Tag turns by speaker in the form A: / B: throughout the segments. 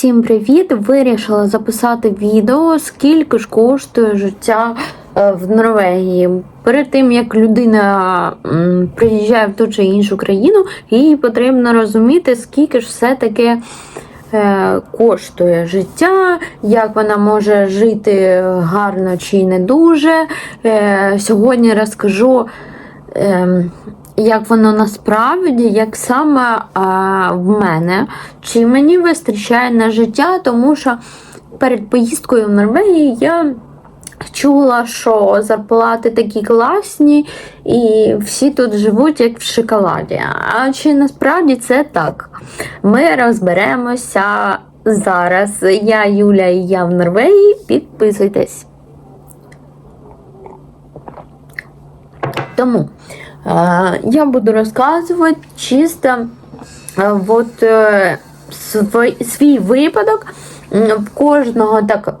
A: Всім привіт! Вирішила записати відео, скільки ж коштує життя е, в Норвегії. Перед тим як людина приїжджає в ту чи іншу країну, їй потрібно розуміти, скільки ж все-таки е, коштує життя, як вона може жити гарно чи не дуже. Е, сьогодні розкажу. Як воно насправді, як саме а, в мене, чи мені вистачає на життя, тому що перед поїздкою в Норвегію я чула, що зарплати такі класні, і всі тут живуть як в шоколаді. А чи насправді це так? Ми розберемося зараз. Я Юля і я в Норвегії. Підписуйтесь. Тому я буду розказувати чисто е, от, е, свій, свій випадок. В кожного так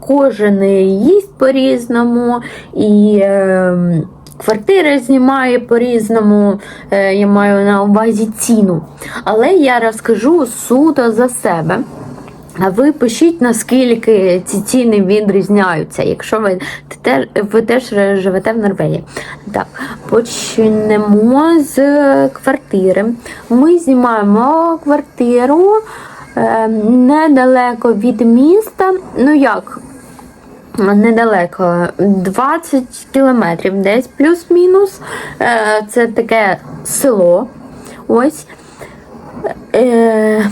A: кожен їсть по-різному, і е, квартири знімає по-різному, е, я маю на увазі ціну. Але я розкажу суто за себе. А ви пишіть, наскільки ці ціни відрізняються, якщо ви, те- ви теж живете в Норвегії. Так, почнемо з квартири. Ми знімаємо квартиру е, недалеко від міста. Ну як? Недалеко 20 кілометрів, десь плюс-мінус. Е, Це таке село. Ось. Е,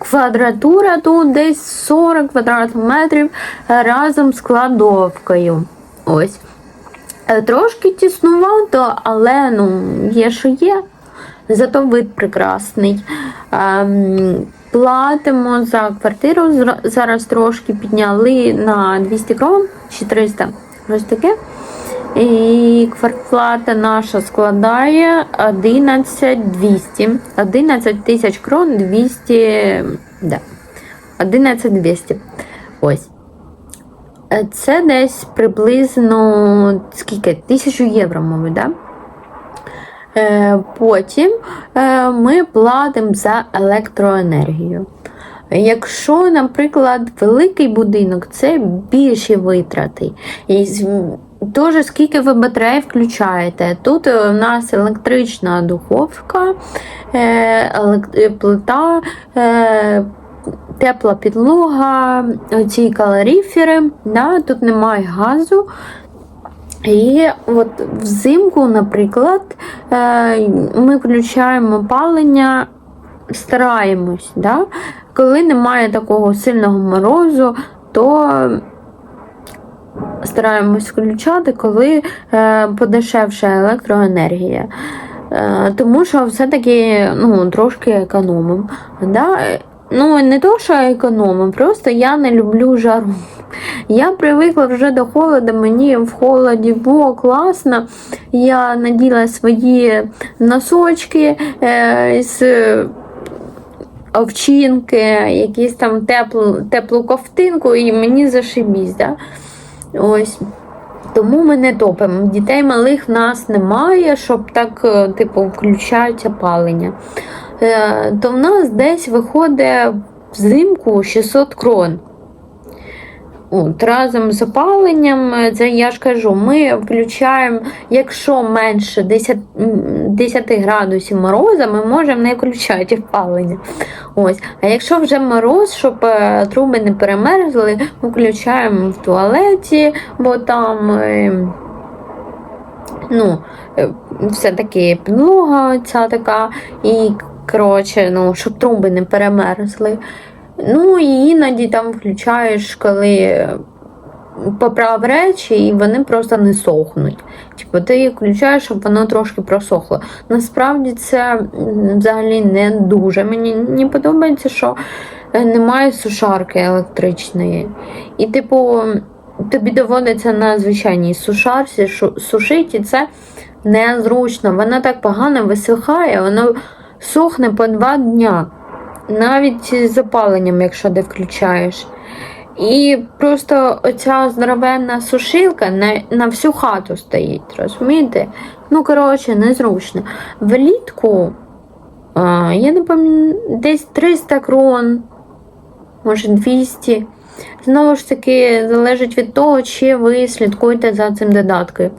A: Квадратура тут десь 40 квадратних метрів разом з кладовкою. Ось. Е, Трошки тіснувато, але ну, є, що є. Зато вид прекрасний. Ем, Платимо за квартиру. Зараз трошки підняли на 200 крон чи 300. Ось таке. І квартплата наша складає 11 200. 11 тисяч крон 200. Да. 11 200. Ось. Е, Це десь приблизно скільки? Тисячу євро, мабуть, да? Е, Потім е, ми платимо за електроенергію. Якщо, наприклад, великий будинок, це більші витрати. І Теж скільки ви батарей включаєте. Тут е, у нас електрична духовка, е, е, плита, е, тепла підлога, ці калоріфери, да, тут немає газу. І от взимку, наприклад, е, ми включаємо опалення, стараємось. Да? Коли немає такого сильного морозу, то стараємось включати, коли е, подешевше електроенергія. Е, тому що все-таки ну, трошки економимо. Да? Ну, не то, що економимо, просто я не люблю жару. Я привикла вже до холоду, мені в холоді було класно. Я наділа свої носочки е, з овчинки, якісь там теплу, теплу ковтинку, і мені зашибісь. Да? Ось. Тому ми не топимо. Дітей малих в нас немає, щоб так, е, типу, включати опалення. Е, То в нас десь виходить взимку 600 крон. От, разом з опаленням, е, це я ж кажу, ми включаємо, якщо менше 10, м, 10 градусів мороза, ми можемо не включати опалення. Ось. А якщо вже мороз, щоб е, труби не перемерзли, ми включаємо в туалеті, бо там. е, Ну, е, все-таки підлога ця така, і коротше, ну, щоб труби не перемерзли. Ну і іноді там включаєш, коли поправ речі, і вони просто не сохнуть. Типу, ти їх включаєш, щоб воно трошки просохло. Насправді це взагалі не дуже. Мені не подобається, що е, немає сушарки електричної. І, типу, тобі доводиться на звичайній сушарці сушити, і це незручно. Вона так погано висихає, воно сохне по два дня. Навіть з запаленням, якщо ти включаєш. І просто оця здоровенна сушилка на, на всю хату стоїть, розумієте? Ну, коротше, незручно. Влітку, а, я не пам'ятаю, десь 300 крон може 200. Знову ж таки, залежить від того, чи ви слідкуєте за цим додатком.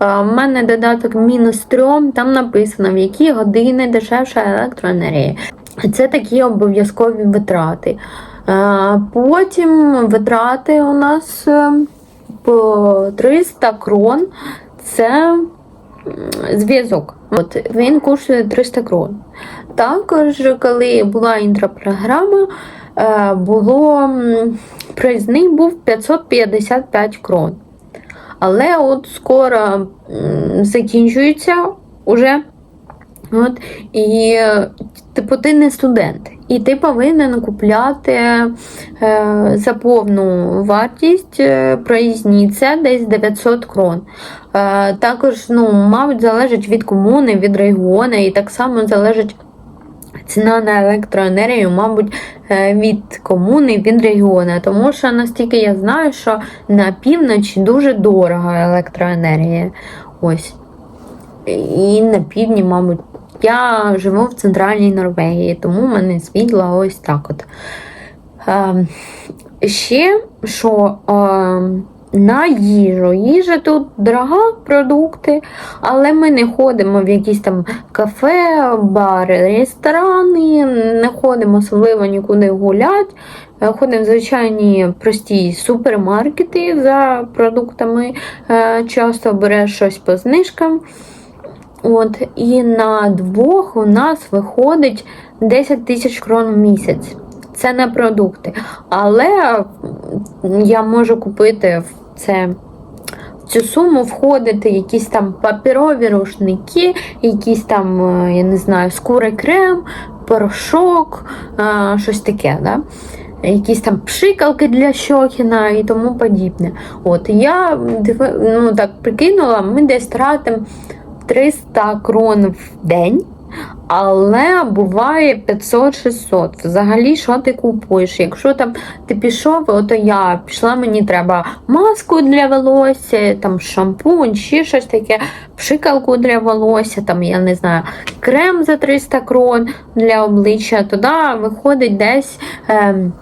A: У мене додаток мінус 3, там написано, в які години дешевша електроенергія. Це такі обов'язкові витрати. Е, Потім витрати у нас е, по 300 крон. Це зв'язок. От він коштує 300 крон. Також, коли була інтропрограма, е, було проїзний був 555 крон. Але от скоро закінчується уже. От, і, типу, ти не студент, і ти повинен купляти е, за повну вартість е, проїзні, це десь 900 крон. Е, також, ну, мабуть, залежить від комуни, від регіону, і так само залежить ціна на електроенергію, мабуть, е, від комуни, від регіону. Тому що наскільки я знаю, що на півночі дуже дорога електроенергія. Ось. І на півдні, мабуть. Я живу в центральній Норвегії, тому в мене світло ось так от. Е, ще що е, на їжу. Їжа тут дорога продукти, але ми не ходимо в якісь там кафе, бари, ресторани, не ходимо особливо нікуди гуляти. Е, Ходимо в звичайні прості супермаркети за продуктами. Е, Часто береш щось по знижкам. От, і на двох у нас виходить 10 тисяч крон в місяць. Це не продукти. Але я можу купити в це. Цю суму входити якісь там паперові рушники, якісь там, е, я не знаю, скурий крем, порошок, е, щось таке. Да? Якісь там пшикалки для Щокіна і тому подібне. От я ну, так прикинула, ми десь тратимо 300 крон в день, але буває 500-600. Взагалі, що ти купуєш? Якщо там ти пішов, ото я пішла, мені треба маску для волосся, там шампунь, ще щось таке, пшикалку для волосся, там, я не знаю, крем за 300 крон для обличчя, туди виходить десь. ем,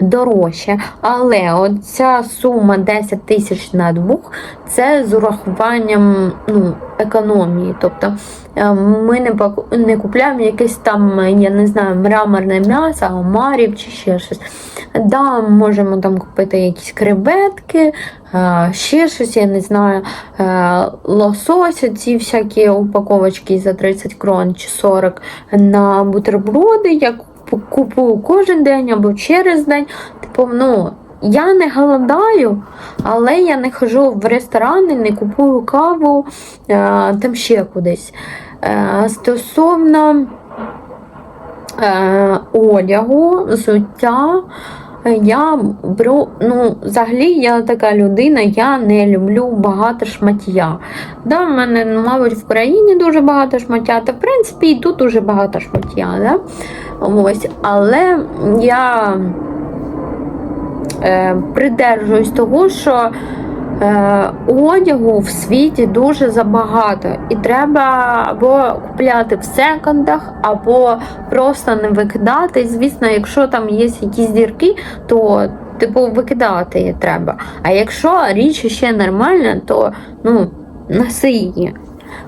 A: Дорожче, але от ця сума 10 тисяч на двох це з урахуванням ну, економії. Тобто е, ми не, не купляємо якесь там, я не знаю, мраморне м'ясо, омарів чи ще щось. Да, можемо там купити якісь креветки, е, ще щось, я не знаю, е, лосось, ці всякі упаковочки за 30 крон чи 40 на бутерброди. Я купую кожен день або через день. Типу, ну, я не голодаю, але я не ходжу в ресторани, не купую каву, е, там ще кудись. Е, стосовно е, одягу, взуття. Я беру, ну, взагалі я така людина, я не люблю багато шмаття. Да, в мене, ну, мабуть, в країні дуже багато шмаття, та в принципі і тут дуже багато шмаття. Да? Ось, але я е, придержуюсь того, що одягу в світі дуже забагато. І треба або купляти в секондах, або просто не викидати. Звісно, якщо там є якісь дірки, то типу викидати її треба. А якщо річ ще нормальна, то ну, носи її.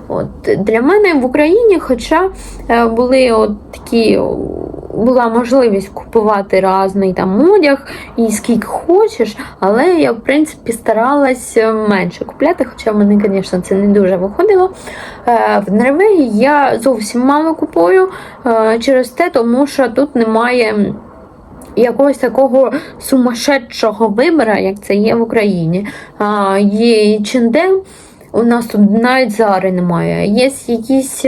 A: От для мене в Україні, хоча е, були от такі. Була можливість купувати різний там одяг і скільки хочеш, але я, в принципі, старалась е, менше купляти, хоча в мене, звісно, це не дуже виходило. Е, В Норвегії я зовсім мало купую е, через те, тому що тут немає якогось такого сумасшедшого вибору, як це є в Україні. А, Є H&M, у нас тут навіть зари немає. Є якісь.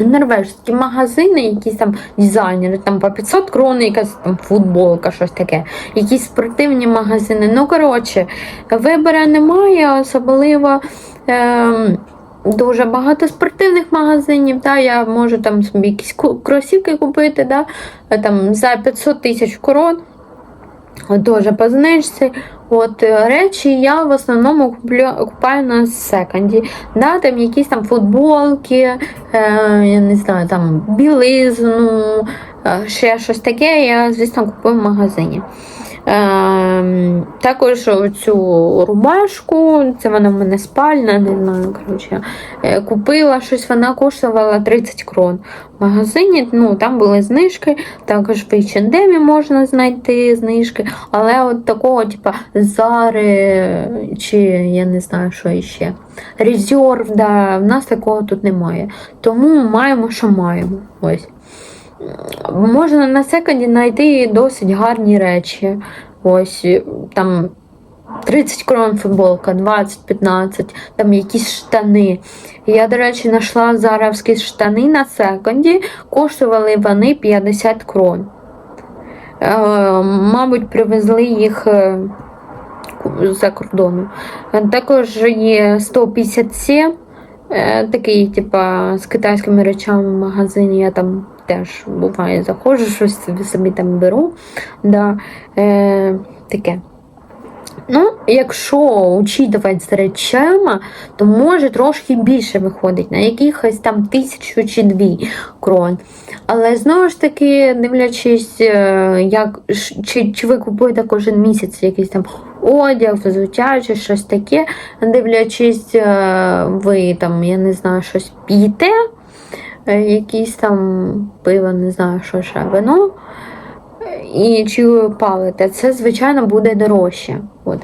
A: Е, Норвежські магазини, якісь там дизайнери, там по 500 крон, якась там футболка, щось таке, якісь спортивні магазини. Ну, коротше, вибору немає, особливо. Ем, Дуже багато спортивних магазинів, да, я можу там собі якісь кросівки купити, да, там, за 500 тисяч крон, дуже по знижці. От е, речі я в основному купаю на секонді. Да, там якісь там футболки, е, я не знаю, там білизну, е, ще щось таке, я, звісно, купую в магазині. Е, також цю рубашку, це вона в мене спальна, не знаю. коротше. Е, Купила щось, вона коштувала 30 крон. В магазині ну, там були знижки, також в H&M можна знайти знижки, але от такого, типа, зари чи я не знаю, що іще. Резерв, да, в нас такого тут немає. Тому маємо, що маємо. Ось. Можна на секонді знайти досить гарні речі. Ось там 30 крон футболка, 20-15, там якісь штани. Я, до речі, знайшла заравські штани на секонді, коштували вони 50 крон. Е, мабуть, привезли їх е, за кордону. Е, Також є 157, е, такий, типа, з китайськими речами в магазині. Я там теж буває заходжу, щось собі, собі там беру. Да, е, таке. Ну, якщо учитувати з речами, то може трошки більше виходить, на якихось там тисячу чи дві крон. Але знову ж таки, дивлячись, е, як, чи, чи ви купуєте кожен місяць якийсь там одяг, взуття чи щось таке, дивлячись, е, ви там, я не знаю, щось п'єте, якісь там пиво, не знаю, що ще вино. І чи ви палите, це, звичайно, буде дорожче. От.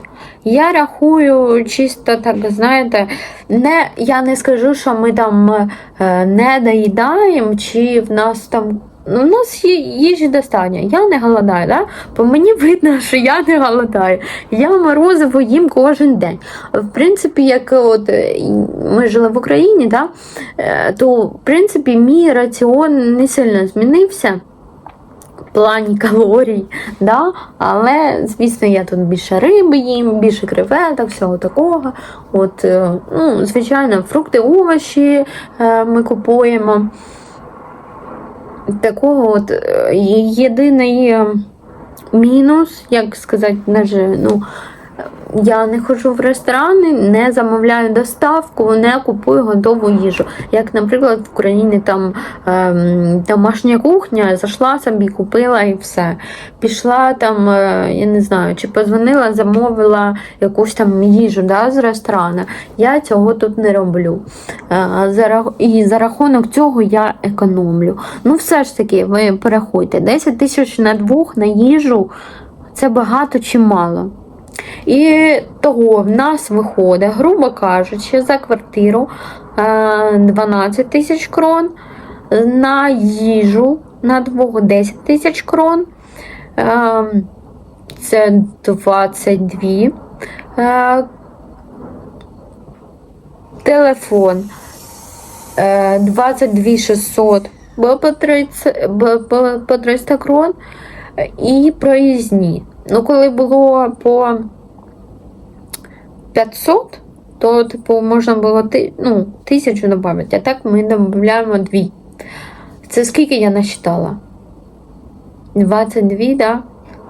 A: Я рахую, чисто так, знаєте, не, я не скажу, що ми там е, не доїдаємо, чи в нас там. У нас є їжі достатньо. Я не голодаю, да? по мені видно, що я не голодаю. Я морозиво їм кожен день. В принципі, як от е, ми жили в Україні, да? е, то в принципі мій раціон не сильно змінився плані калорій, да? але, звісно, я тут більше риби їм, більше креветок, всього такого. От, е, ну, звичайно, фрукти, овочі ми купуємо. Такого от е, єдиний е, мінус, як сказати, ну, я не ходжу в ресторани, не замовляю доставку, не купую готову їжу. Як, наприклад, в Україні там ем, домашня кухня, зайшла собі, купила і все. Пішла там, е, я не знаю, чи позвонила, замовила якусь там їжу да, з ресторану. Я цього тут не роблю. Е, за, і за рахунок цього я економлю. Ну, все ж таки, ви порахуйте, 10 тисяч на двох на їжу це багато чи мало. І того в нас виходить, грубо кажучи, за квартиру е, 12 тисяч крон, на їжу на двох 10 тисяч крон. Е, Це 22. Е, Телефон е, 22 600 бо по 30, бо по- по 300 крон. І проїзні. Ну, коли було по 500, то, типу, можна було ти, ну, тисячу додати, а так ми додаємо дві. Це скільки я насчитала? 22, да?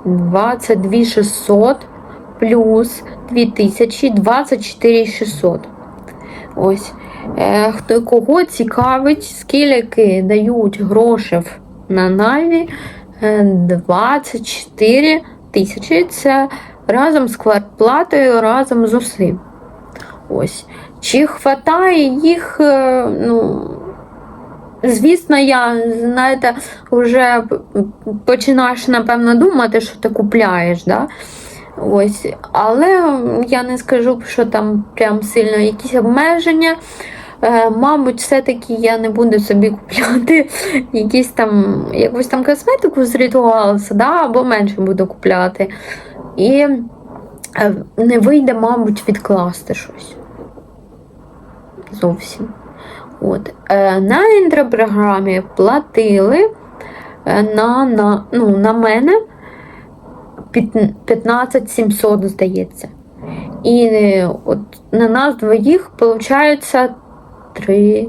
A: 22 600 плюс 2000, 24 600. Ось. Е, хто кого цікавить, скільки дають грошей на Наві, е, 24 тисячі. Це разом з квартплатою, разом з усім. Ось. Чи хватає їх, е, ну. Звісно, я, знаєте, вже починаєш, напевно, думати, що ти купляєш, да? Ось. Але я не скажу, що там прям сильно якісь обмеження. Е, Мабуть, все-таки я не буду собі купляти якісь там, якусь там косметику з ритуалса, да? або менше буду купляти. І е, не вийде, мабуть, відкласти щось. Зовсім. От. Е, На інтерпрограмі платили на, на, ну, на мене під- 15 700, здається. І от на нас двоїх виходить 3,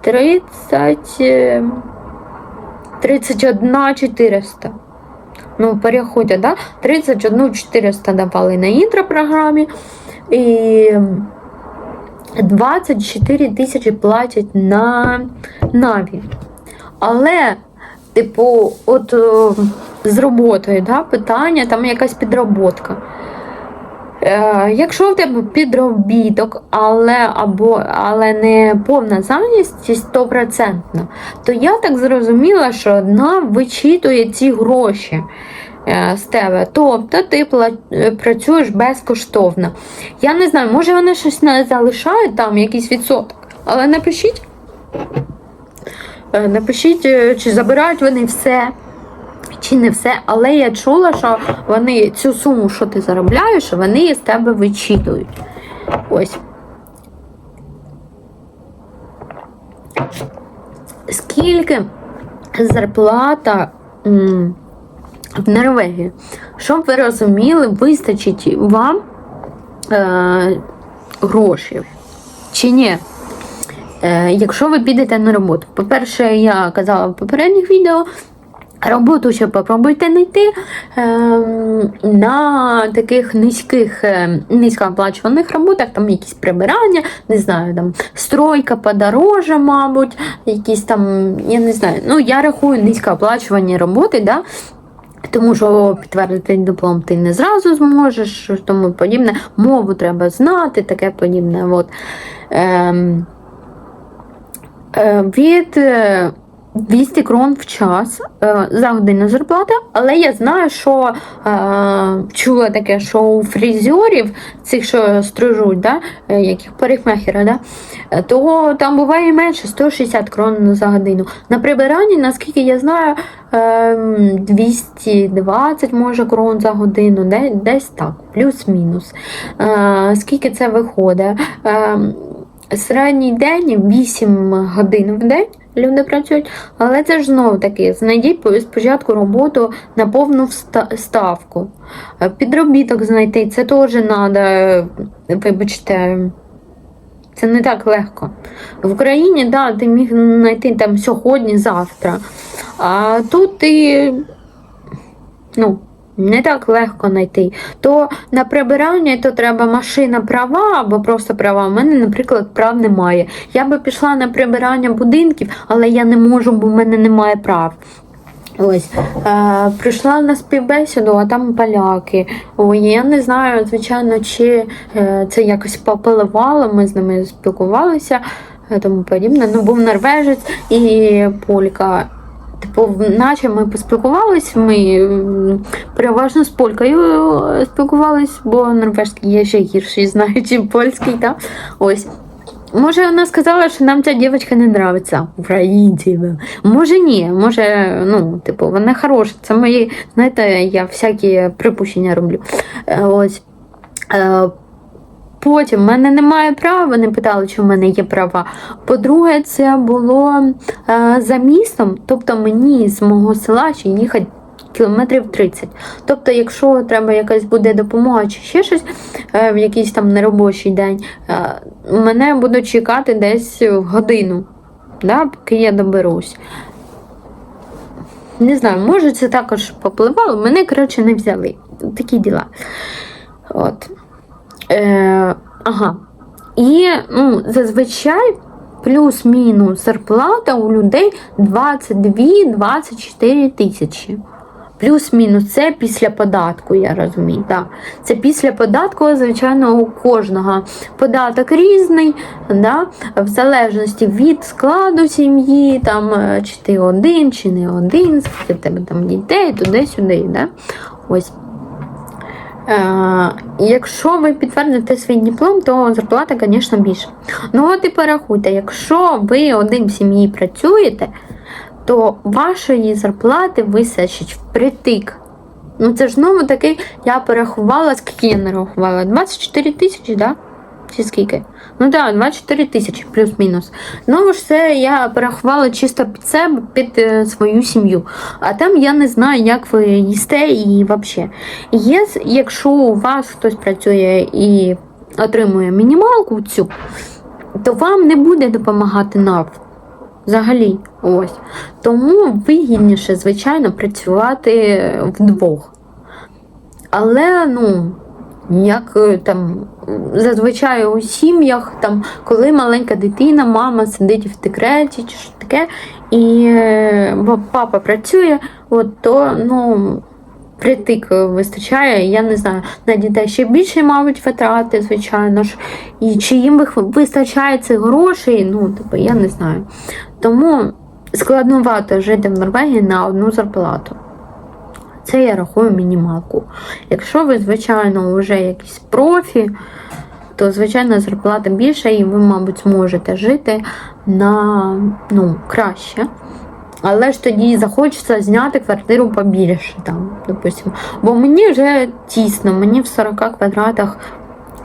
A: 30, е, 31 400. Ну, переходять, да? 31 400 давали на інтропрограмі. І 24 тисячі платять на Наві. Але, типу, от о, з роботою, да, питання, там якась підроботка. Е, якщо в тебе підробіток, але, або, але не повна зайнятість стопроцентна, то я так зрозуміла, що одна вичитує ці гроші е, з тебе. Тобто ти працюєш безкоштовно. Я не знаю, може вони щось не залишають там, якийсь відсоток, але напишіть. Е, Напишіть, чи забирають вони все, чи не все. Але я чула, що вони цю суму, що ти заробляєш, вони з тебе вичитують. Ось. Скільки зарплата м, в Норвегії? Щоб ви розуміли, вистачить вам е, грошей чи ні? Е, якщо ви підете на роботу. По-перше, я казала в попередніх відео, роботу ще попробуйте знайти е, на таких низьких, е, низькооплачуваних роботах, там якісь прибирання, не знаю, там стройка подороже, мабуть, якісь там, я не знаю, ну я рахую низькооплачувані роботи, да, тому що підтвердити диплом ти не зразу зможеш, тому подібне. Мову треба знати, таке подібне. От. Ем, е, від е, 200 крон в час е, за годину зарплата, але я знаю, що е, чула таке, що у фрізерів, цих, що стрижуть, да, е, яких парикмахера, да, то там буває менше 160 крон за годину. На прибиранні, наскільки я знаю, е, 220 може крон за годину, де- десь так, плюс-мінус. Скільки це виходить? Середній день 8 годин в день люди працюють, але це ж знову таки, знайдіть спочатку роботу на повну ставку. Е, Підробіток знайти, це теж треба, вибачте, це не так легко. В Україні, да, ти міг знайти там сьогодні, завтра. А тут ти ну, не так легко знайти. То на прибирання то треба машина права або просто права. У мене, наприклад, прав немає. Я би пішла на прибирання будинків, але я не можу, бо в мене немає прав. Ось е, прийшла на співбесіду, а там поляки. Ой, я не знаю, звичайно, чи е, це якось попливало. Ми з ними спілкувалися, е, тому подібне. Ну, був норвежець і полька. Типу, наче ми поспілкувались, ми переважно з полькою е, спілкувались, бо норвежський є ще гірший, знаю, чим польський, так? Ось. Може, вона сказала, що нам ця дівчинка не нравиться українці. Може, ні, може, ну, типу, вона хороша. Це мої, знаєте, я всякі припущення роблю. Е, Ось. Потім в мене немає права, вони питали, чи в мене є права. По-друге, це було е, за містом, тобто мені з мого села ще їхати кілометрів 30. Тобто, якщо треба якась буде допомога чи ще щось е, в якийсь там неробочий день, е, мене будуть чекати десь годину, да, поки я доберусь. Не знаю, може це також попливало, мене, коротше, не взяли. Такі діла. От. Е, ага. І ну, зазвичай плюс-мінус зарплата у людей 22-24 тисячі. Плюс-мінус це після податку, я розумію. Так. Це після податку, звичайно, у кожного. Податок різний, да? в залежності від складу сім'ї, там, е, чи ти один, чи не один, скільки тебе там дітей, туди-сюди. Да? Ось. Е, якщо ви підтвердите свій диплом, то зарплата, звісно, більша. Ну, от і порахуйте, якщо ви один в сім'ї працюєте, то вашої зарплати висячить впритик. Ну, це ж знову таки, я порахувала, скільки я нарахувала? 24 тисячі, да? Чи скільки? Ну так, да, 24 тисячі плюс-мінус. Знову ж це я порахувала чисто під себе, під е, свою сім'ю. А там я не знаю, як ви їсте і взагалі. Є, якщо у вас хтось працює і отримує мінімалку цю, то вам не буде допомагати НАВ. Взагалі, ось. Тому вигідніше, звичайно, працювати вдвох. Але, ну, як е, там зазвичай у сім'ях, там, коли маленька дитина, мама сидить в декреті чи що таке, і е, бо папа працює, от, то ну, притик вистачає, я не знаю, на дітей ще більше, мабуть, витрати, звичайно ж. І чи їм вистачає цих грошей, ну, типу, я не знаю. Тому складновато жити в Норвегії на одну зарплату. Це я рахую мінімалку. Якщо ви, звичайно, вже якісь профі, то звичайно зарплата більша, і ви, мабуть, зможете жити на ну, краще. Але ж тоді захочеться зняти квартиру побільше, там, допустимо. Бо мені вже тісно, мені в 40 квадратах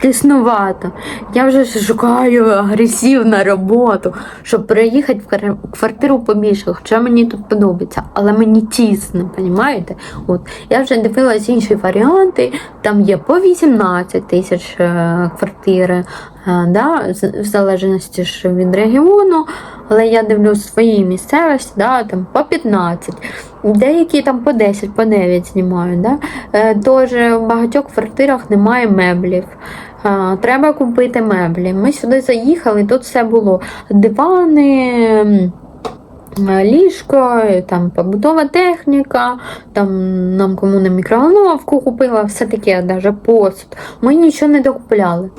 A: тиснувато. Я вже шукаю агресивну роботу, щоб переїхати в квартиру побільше, хоча мені тут подобається, але мені тісно, розумієте? От я вже дивилась інші варіанти. Там є по 18 тисяч е, квартири, да, в залежності ж від регіону. Але я дивлюсь свої місцевості, да, там по 15. Деякі там по 10, по 9 знімають. Да? Е, Тож в багатьох квартирах немає меблів. Е, Треба купити меблі. Ми сюди заїхали, тут все було дивани. Ліжко, там побутова техніка, там нам комуна мікроволновку купила, все таке, навіть посуд. Ми нічого не докупляли.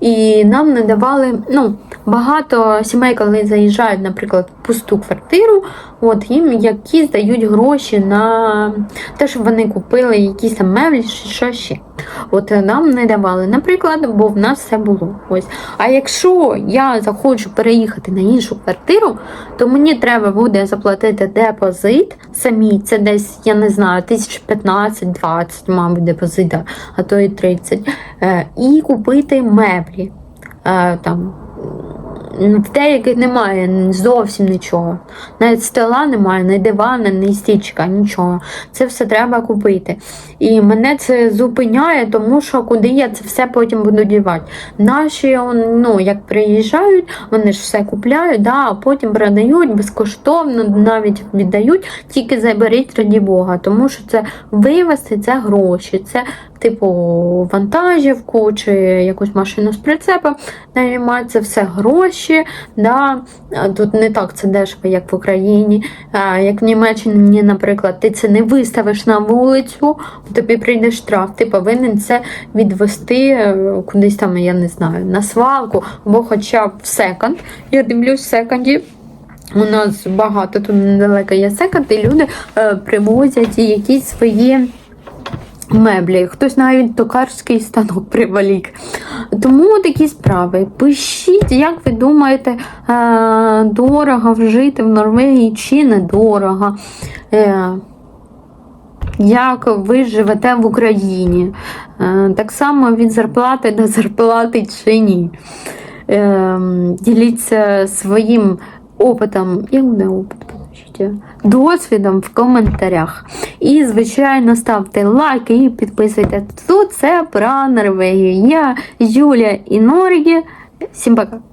A: І нам не давали, ну, багато сімей, коли заїжджають, наприклад, в пусту квартиру, от їм якісь дають гроші на те, щоб вони купили якісь там меблі що ще. От е, нам не давали, наприклад, бо в нас все було. Ось. А якщо я захочу переїхати на іншу квартиру, то мені треба буде заплатити депозит самі. Це десь, я не знаю, 1015-20, мабуть, депозита, а то і 30. Е, і купити меблі. Е, там, в деяких немає зовсім нічого. Навіть стола немає, ні дивана, ні стічка, нічого. Це все треба купити. І мене це зупиняє, тому що куди я це все потім буду дівати. Наші, ну, як приїжджають, вони ж все купляють, да, а потім продають безкоштовно, навіть віддають, тільки заберіть раді Бога, тому що це вивезти це гроші, це типу вантажівку чи якусь машину з прицепом, наймати це все гроші. Да. Тут не так це дешево, як в Україні. Як в Німеччині, наприклад, ти це не виставиш на вулицю, тобі прийде штраф. Ти повинен це відвести е, кудись там, я не знаю, на свалку або хоча б в секонд. Я дивлюсь в секонді. У нас багато тут недалеко є секонд, і люди е, привозять якісь свої меблі. Хтось навіть токарський станок привалік. Тому такі справи. Пишіть, як ви думаєте, е, дорого жити в Норвегії чи недорого. Е, як ви живете в Україні? Е, Так само від зарплати до зарплати чи ні. Діліться своїм опитом, як не опит, подождіть, досвідом в коментарях. І, звичайно, ставте лайки і підписуйтесь. Тут це про Норвегію. Я Юля і Норгі. Всім пока!